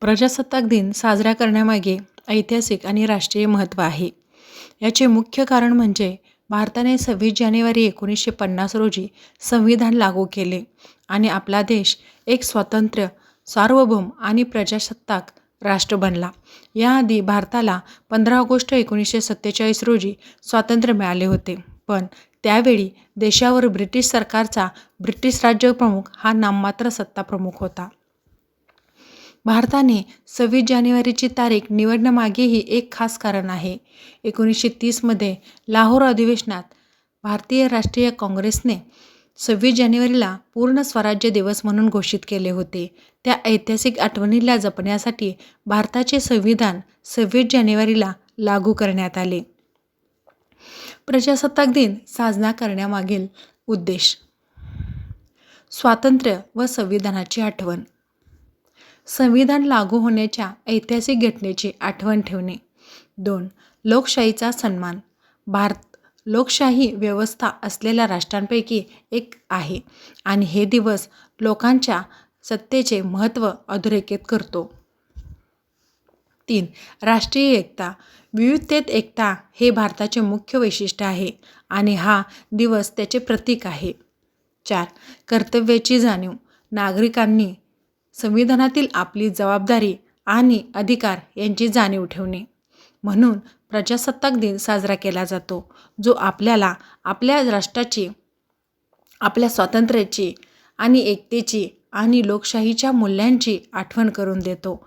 प्रजासत्ताक दिन साजरा करण्यामागे ऐतिहासिक आणि राष्ट्रीय महत्त्व आहे. याचे मुख्य कारण म्हणजे भारताने सव्वीस जानेवारी एकोणीसशे पन्नास रोजी संविधान लागू केले आणि आपला देश एक स्वतंत्र, सार्वभौम आणि प्रजासत्ताक राष्ट्र बनला. याआधी भारताला पंधरा ऑगस्ट एकोणीसशे सत्तेचाळीस रोजी स्वातंत्र्य मिळाले होते, पण त्यावेळी देशावर ब्रिटिश सरकारचा ब्रिटिश राज्यप्रमुख हा नाममात्र सत्ताप्रमुख होता. भारताने सव्वीस जानेवारीची तारीख निवडण्यामागेही एक खास कारण आहे. एकोणीसशे तीसमध्ये लाहोर अधिवेशनात भारतीय राष्ट्रीय काँग्रेसने सव्वीस जानेवारीला पूर्ण स्वराज्य दिवस म्हणून घोषित केले होते. त्या ऐतिहासिक आठवणीला जपण्यासाठी भारताचे संविधान सव्वीस जानेवारीला लागू करण्यात आले. प्रजासत्ताक दिन साजरा करण्यामागील उद्देश, स्वातंत्र्य व संविधानाची आठवण, संविधान लागू होण्याच्या ऐतिहासिक घटनेची आठवण ठेवणे. दोन. लोकशाहीचा सन्मान, भारत लोकशाही व्यवस्था असलेल्या राष्ट्रांपैकी एक आहे आणि हे दिवस लोकांच्या सत्तेचे महत्त्व अधोरेखित करतो. तीन. राष्ट्रीय एकता, विविधतेत एकता हे भारताचे मुख्य वैशिष्ट्य आहे आणि हा दिवस त्याचे प्रतीक आहे. चार. कर्तव्याची जाणीव, नागरिकांनी संविधानातील आपली जबाबदारी आणि अधिकार यांची जाणीव ठेवणे. म्हणून प्रजासत्ताक दिन साजरा केला जातो, जो आपल्याला आपल्या राष्ट्राची, आपल्या स्वातंत्र्याची आणि एकतेची आणि लोकशाहीच्या मूल्यांची आठवण करून देतो.